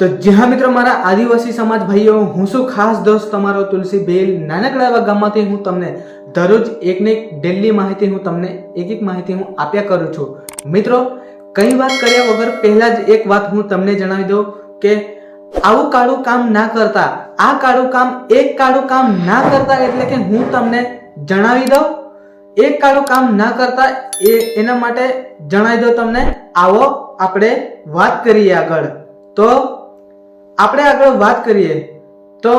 તો જ્યાં મિત્રો મારા આદિવાસી સમાજ ભાઈઓ, હું શું ખાસ દોસ્ત તમારો તુલસી બેલ નાનકડા એવા ગામમાંથી હું તમને દરરોજ એકને એક ડેલી માહિતી હું તમને એક એક માહિતી હું આપ્યા કરું છું. મિત્રો, કઈ વાત કર્યા વગર પહેલાં જ એક વાત હું તમને જણાવી દઉં કે આવું કાળું કામ ના કરતા, આ કાળું કામ એક કાળું કામ ના કરતા એટલે કે હું તમને જણાવી દઉં, એક કાળું કામ ના કરતા એ એના માટે જણાવી દઉં તમને, આવો આપણે વાત કરીએ આગળ. તો આપણે આગળ વાત કરીએ, તો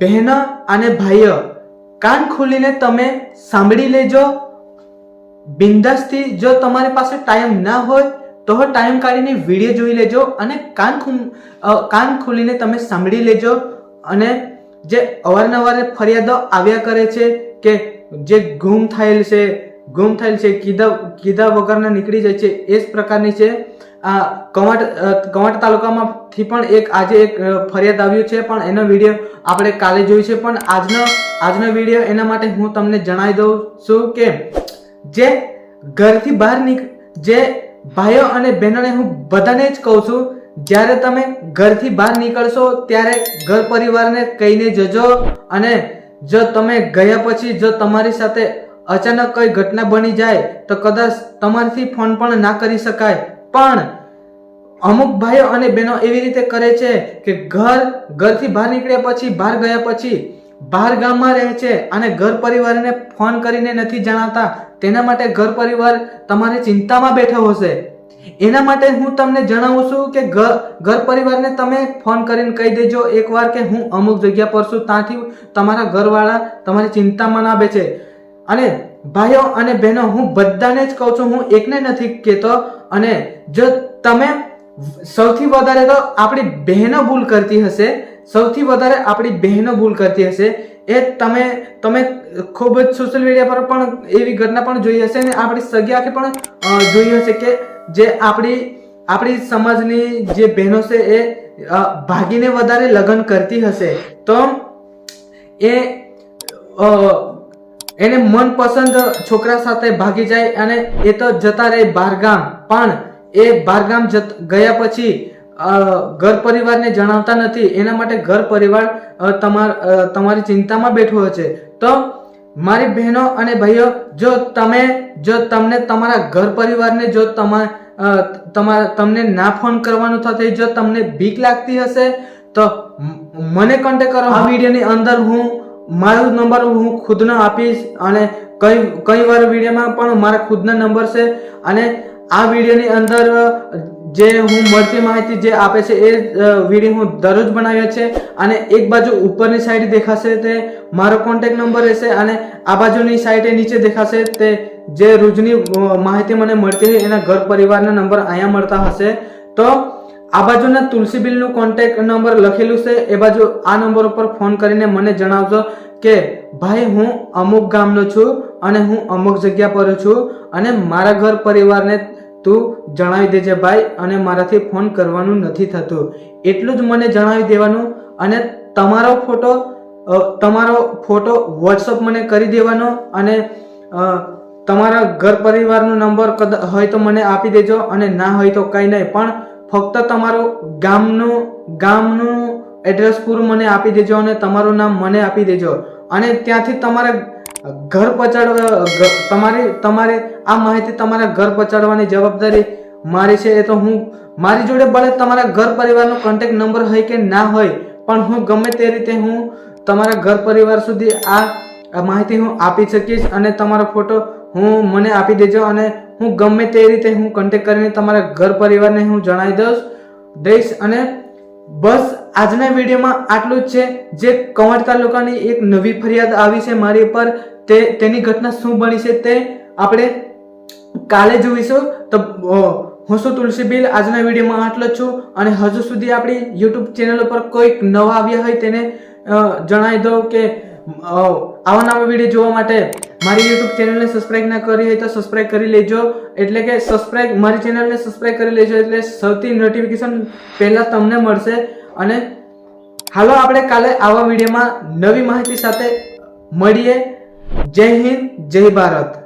બહેન અને ભાઈઓ, કાન ખોલીને તમે સાંભળી લેજો. બિંદાસથી જો તમારી પાસે ટાઈમ ના હોય, તો ટાઈમ કાઢીને વીડિયો જોઈ લેજો અને કાન કાન ખોલીને તમે સાંભળી લેજો. અને જે અવારનવાર ફરિયાદો આવ્યા કરે છે કે જે ગુમ થયેલ છે ગુમ થયેલ છે, કીધા કીધા વગરના નીકળી જાય છે, એ જ પ્રકારની છે. આ કવાંટ કવાંટ તાલુકામાંથી પણ એક, આજે એક ફરિયાદ આવ્યું છે, પણ એનો વીડિયો આપણે કાલે જોયું છે. પણ આજનો આજનો વીડિયો એના માટે હું તમને જણાવી દઉં છું કે, જે ઘરથી બહાર નીક, જે ભાઈઓ અને બહેનોને હું બધાને જ કહું છું, જ્યારે તમે ઘરથી બહાર નીકળશો, ત્યારે ઘર પરિવારને કહીને જજો અને જો તમે ગયા પછી જો તમારી સાથે અચાનક કોઈ ઘટના બની જાય તો કદાચ તમારથી ફોન પણ ના કરી શકાય. પણ અમુક ભાઈઓ અને બહેનો એવી રીતે કરે છે કે ઘર, ઘરથી બહાર નીકળ્યા પછી બહાર ગયા પછી બહાર ગામમાં રહે છે અને ઘર પરિવારને ફોન કરીને નથી જણાવતા. તેના માટે ઘર પરિવાર તમારે ચિંતામાં બેઠો હશે. એના માટે હું તમને જણાવું છું કે ઘર ઘર પરિવારને તમે ફોન કરીને કહી દેજો એકવાર કે હું અમુક જગ્યા પર છું. ત્યાંથી તમારા ઘરવાળા તમારી ચિંતામાં ના બેસે. અને ભાઈઓ અને બહેનો, હું બધાને જ કહું છું, હું એકને નથી કહેતો, અને જો તમે સૌથી વધારે તો આપણી બહેનો ભૂલ કરતી હશે, સૌથી વધારે આપણી બહેનો ભૂલ કરતી હશે, એ તમે તમે ખૂબ જ સોશિયલ મીડિયા પર પણ એવી ઘટના પણ જોઈ હશે અને આપણી સગી આંખે પણ જોઈ હશે કે જે આપણી આપણી સમાજની જે બહેનો છે એ ભાગીને વધારે લગ્ન કરતી હશે. તો એ એને મનપસંદ છોકરા સાથે ભાગી જાય અને એ તો જતા રહે બહારગામ પણ એ બહારગામ ગયા પછી ઘર પરિવારને જણાવતા નથી. એના માટે ઘર પરિવાર તમાર તમારી ચિંતામાં બેઠો છે. તો મારી બહેનો અને ભાઈઓ જો તમે જો તમને તમારા ઘર પરિવારને જો તમા તમારા તમને ના ફોન કરવાનું થશે જો તમને બીક લાગતી હશે તો મને કોન્ટેક્ટ કરો. આ વિડીયોની અંદર હું મારો નંબર હું ખુદનો આપીશ અને કઈ કઈ વાર વિડીયોમાં પણ મારા ખુદના નંબર છે અને આ વિડીયોની અંદર જે હું મળતી માહિતી જે આપે છે એ વીડિયો હું દરરોજ બનાવ્યો છે અને એક બાજુ ઉપરની સાઈડ દેખાશે તે મારો કોન્ટેક્ટ નંબર રહેશે અને આ બાજુની સાઈડે નીચે દેખાશે તે જે રોજની માહિતી મને મળતી હોય એના ઘર પરિવારના નંબર અહીંયા મળતા હશે. તો આ બાજુના તુલસીબીલનું કોન્ટેક્ટ નંબર લખેલું છે. એ બાજુ આ નંબર ઉપર ફોન કરીને મને જણાવજો કે, ભાઈ, હું અમુક ગામનો છું અને હું અમુક જગ્યા પર છું અને મારા ઘર પરિવારને તું જણાવી દેજે ભાઈ અને મારાથી ફોન કરવાનું નથી થતું. એટલું જ મને જણાવી દેવાનું અને તમારો ફોટો તમારો ફોટો વોટ્સઅપ મને કરી દેવાનો અને તમારા ઘર પરિવારનો નંબર કદાચ હોય તો મને આપી દેજો અને ના હોય તો કંઈ નહીં. પણ ફક્ત તમારું ગામનું ગામનું એડ્રેસ પૂરું મને આપી દેજો અને તમારું નામ મને આપી દેજો. અને ત્યાંથી તમારે ઘર પહોંચાડવા તમારી, તમારે આ માહિતી તમારા ઘર પહોંચાડવાની જવાબદારી મારી છે. એ તો હું, મારી જોડે ભલે તમારા ઘર પરિવારનો કોન્ટેક્ટ નંબર હોય કે ના હોય, પણ હું ગમે તે રીતે હું તમારા ઘર પરિવાર સુધી આ આ માહિતી હું આપી શકીશ અને તમારો ફોટો હું મને આપી દેજો અને હું ગમે તે રીતે હું કોન્ટેક કરીને તમારા ઘર પરિવારને હું જણાવી દઉં દઈશ અને બસ આજના વિડીયોમાં આટલું જ છે. જે કંવર તાલુકાની એક નવી ફરિયાદ આવી છે મારી પર, તે, તેની ઘટના શું બની છે તે આપણે કાલે જોઈશું. તો હું શું તુલસી બિલ આજના વિડીયોમાં આટલો જ છું અને હજુ સુધી આપણી યુટ્યુબ ચેનલ ઉપર કોઈક નવા આવ્યા હોય તેને જણાવી દઉં કે આવા નવા વીડિયો જોવા માટે મારી યુટ્યુબ ચેનલને સબસ્ક્રાઇબ ના કરી હોય તો સબસ્ક્રાઇબ કરી લેજો. એટલે કે સબસ્ક્રાઇબ મારી ચેનલને સબસ્ક્રાઇબ કરી લેજો એટલે સૌથી નોટિફિકેશન પહેલાં તમને મળશે. અને હાલો આપણે કાલે આવા વિડીયોમાં નવી માહિતી સાથે મળીએ. જય હિન્દ, જય ભારત.